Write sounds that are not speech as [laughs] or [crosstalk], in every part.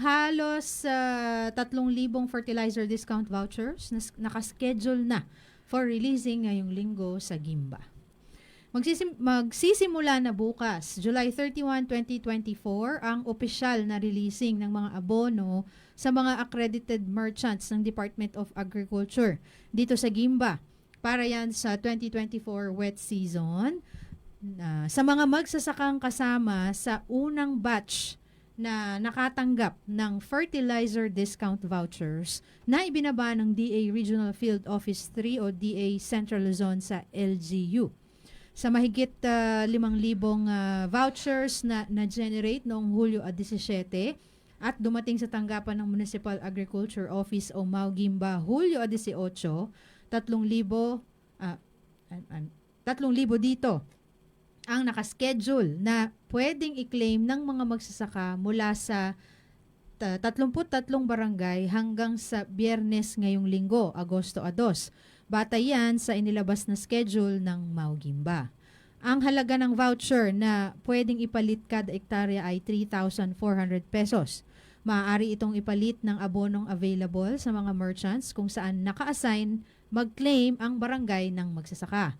halos uh, 3,000 fertilizer discount vouchers na nakaschedule na for releasing ngayong linggo sa Gimba. Magsisim- magsisimula na bukas, July 31, 2024, ang opisyal na releasing ng mga abono sa mga accredited merchants ng Department of Agriculture dito sa Gimba para yan sa 2024 wet season. Uh, sa mga magsasakang kasama sa unang batch na nakatanggap ng fertilizer discount vouchers na ibinaba ng DA Regional Field Office 3 o DA Central Luzon sa LGU sa mahigit uh, 5,000 uh, vouchers na na-generate noong Hulyo 17 at dumating sa tanggapan ng Municipal Agriculture Office o Maugimba Hulyo 18, 3,000 uh, 3,000 dito ang nakaschedule na pwedeng i-claim ng mga magsasaka mula sa 33 barangay hanggang sa biyernes ngayong linggo, Agosto 2. Batay yan sa inilabas na schedule ng Maugimba. Ang halaga ng voucher na pwedeng ipalit kada ektarya ay 3,400 pesos. Maaari itong ipalit ng abonong available sa mga merchants kung saan naka-assign mag-claim ang barangay ng magsasaka.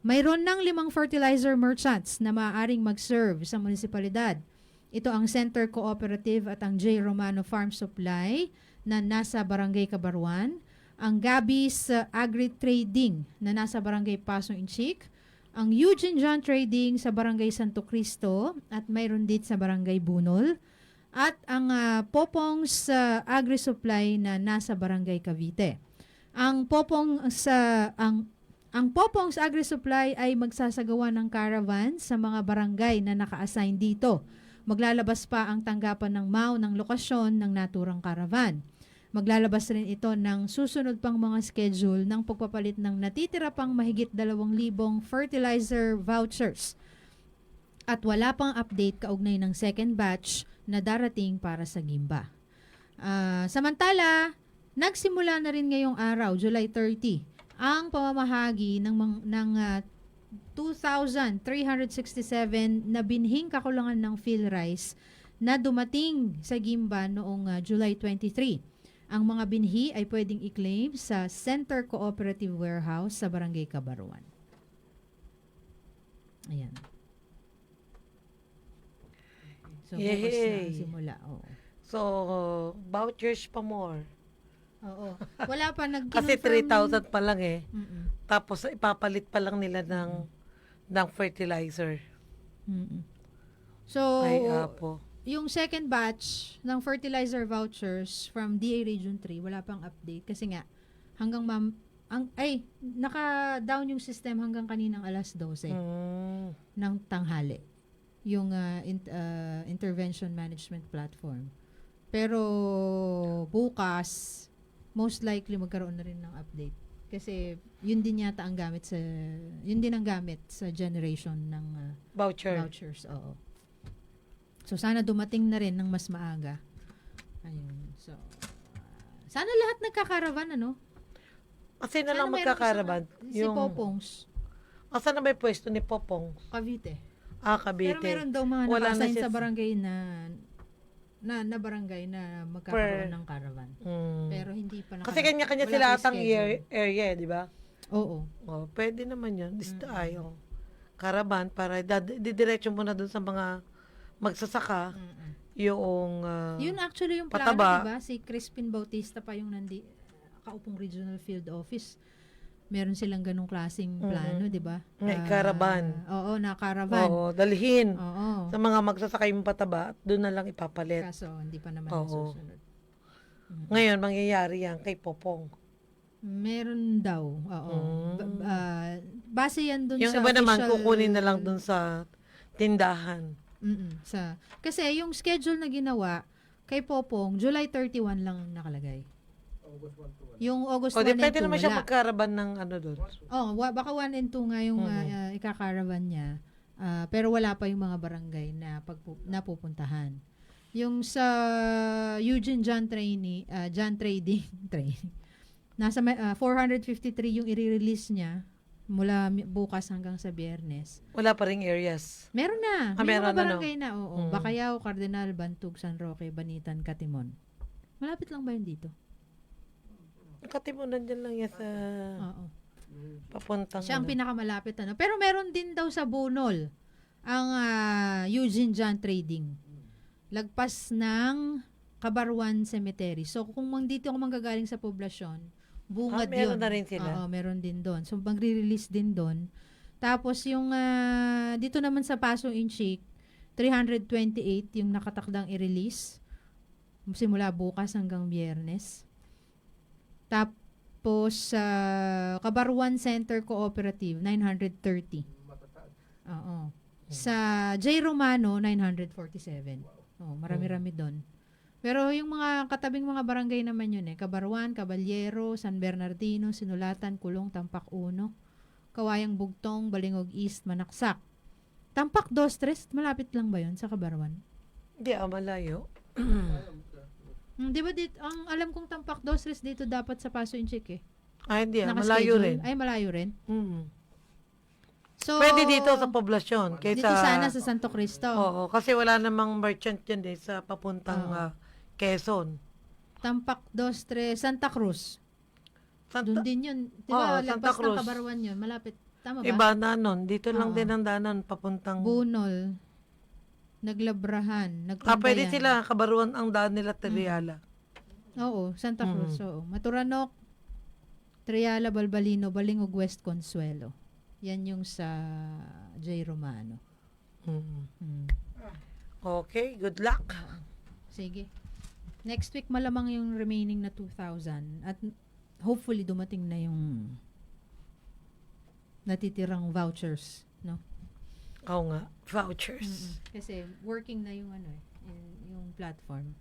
Mayroon ng limang fertilizer merchants na maaaring mag-serve sa munisipalidad. Ito ang Center Cooperative at ang J. Romano Farm Supply na nasa Barangay Kabaruan, ang Gabis uh, Agri-Trading na nasa Barangay Pasong Inchik, ang Eugene John Trading sa Barangay Santo Cristo at mayroon din sa Barangay Bunol, at ang uh, Popong's uh, Agri-Supply na nasa Barangay Cavite. Ang Popong sa ang ang Popong's Agri-Supply ay magsasagawa ng caravan sa mga barangay na naka-assign dito Maglalabas pa ang tanggapan ng MAU ng lokasyon ng naturang karavan. Maglalabas rin ito ng susunod pang mga schedule ng pagpapalit ng natitira pang mahigit 2,000 fertilizer vouchers. At wala pang update kaugnay ng second batch na darating para sa Gimba. Uh, samantala, nagsimula na rin ngayong araw, July 30, ang pamamahagi ng, ng uh, 2,367 na binhing kakulangan ng PhilRice na dumating sa Gimba noong uh, July 23. Ang mga binhi ay pwedeng i-claim sa Center Cooperative Warehouse sa Barangay Kabaruan. Ayan. So, Yay! na simula. Oo. So, vouchers pa more. Oo. Wala pa nag Kasi 3,000 pa lang eh. Mm-mm. Tapos ipapalit pa lang nila ng ng fertilizer. Mm-mm. So, Ay, apo. yung second batch ng fertilizer vouchers from DA Region 3, wala pang update kasi nga hanggang mam ang ay naka-down yung system hanggang kaninang alas 12 Mm. ng tanghali yung uh, in, uh, intervention management platform. Pero bukas most likely magkaroon na rin ng update kasi yun din yata ang gamit sa yun din ang gamit sa generation ng uh, Voucher. vouchers. Oo. So sana dumating na rin ng mas maaga. Ayun. So uh, sana lahat nagkakaravan ano? Kasi na lang isa- Si Popongs, Asa na may pwesto ni Popong? Cavite. Ah, Cavite. Pero meron daw mga Wala na naka-assign siya- sa barangay na na, na barangay na magkakaroon Per- ng caravan. Mm. Pero hindi pa naka Kasi kanya-kanya wala sila pa atang schedule. area, area di ba? Oo. Oh, pwede naman yun. Mm. ay, oh. Karaban para dad- didiretso mo na dun sa mga magsasaka Mm-mm. yung ah, Yun actually yung plano, pataba. diba? Si Crispin Bautista pa yung nandi kaupong regional field office. Meron silang ganong klaseng Mhm. plano, di ba? Ah, caravan. Oo, na caravan. Oo, dalhin Oo. sa mga magsasaka yung pataba at doon na lang ipapalit. Kaso, hindi pa naman Oo. nasusunod. Mhm. Ngayon, mangyayari yan kay Popong. Meron daw. Oo. Mm. Ba- ah, base yan Yung sa iba naman, official- kukunin na lang doon sa tindahan. Mm-mm, sa kasi yung schedule na ginawa kay Popong July 31 lang nakalagay. Yung August O, 1 di, and 2 pwede naman siya wala. magkaraban ng ano doon. Oh, wa- baka 1 and 2 nga yung Mhm. ah, ah, ikakaravan niya. Ah, pero wala pa yung mga barangay na pagpu- napupuntahan. Yung sa Eugene John Trainee, ah, John Trading, [laughs] Trading. Nasa may- ah, 453 yung i-release niya mula bukas hanggang sa biyernes. Wala pa ring areas. Meron na. Ah, May meron mga na, barangay na. Oo. Mm. Bacayao, Cardinal, Bantug, San Roque, Banitan, Katimon. Malapit lang ba yun dito? Katimunan dyan lang yan sa Oo. papuntang Siya ang ano. pinakamalapit. Ano. Pero meron din daw sa Bunol ang ah, Eugene John Trading. Lagpas ng Kabarwan Cemetery. So kung mang dito ako manggagaling sa poblasyon, bungad Ah, meron yun. na rin sila? Oo, meron din doon. So magre-release din doon. Tapos yung ah, dito naman sa Paso Inchik, 328 yung nakatakdang i-release simula bukas hanggang biyernes. Tapos sa Kabarwan Center Cooperative 930. Oo. Sa J Romano 947. Oh, marami-rami doon. Pero yung mga katabing mga barangay naman yun eh. Kabarwan, Caballero, San Bernardino, Sinulatan, Kulong, Tampak Uno, Kawayang Bugtong, Balingog East, Manaksak. Tampak Dostres, malapit lang ba yun sa Kabarwan? Hindi, ah, malayo. [clears throat] Hmm, di ba dit, ang alam kong Tampak Dostres dito dapat sa Paso Inchik eh. Ah, hindi, ah, malayo Nakaschedule. rin. Ay, malayo rin. Mm. So, Pwede dito sa poblasyon. Kaysa, dito sana sa Santo Cristo. Oo, kasi wala namang merchant dyan eh, sa papuntang Oo. ah, Quezon. Tampak Dostres, Santa Cruz. Doon Santa, din yun. Di Oo, ba, Santa lagpas ng Cruz. Kabarwan yun. Malapit. Tama ba? iba danon. Dito lang Oo. din ang danon, papuntang... Bunol. Naglabrahan. ah, Nagtundayan. pwede sila, kabaruan ang daan nila, Mm. Triala. Oo, Santa Cruz. Mm. Oo. Maturanok, Triala, Balbalino, Balingog, West Consuelo. Yan yung sa J. Romano. Mm. Hmm. Okay, good luck. Sige. Next week malamang yung remaining na 2,000 at hopefully dumating na yung natitirang vouchers? Oo nga, vouchers. Mm-mm. Kasi working na yung ano eh, yung- yung platform.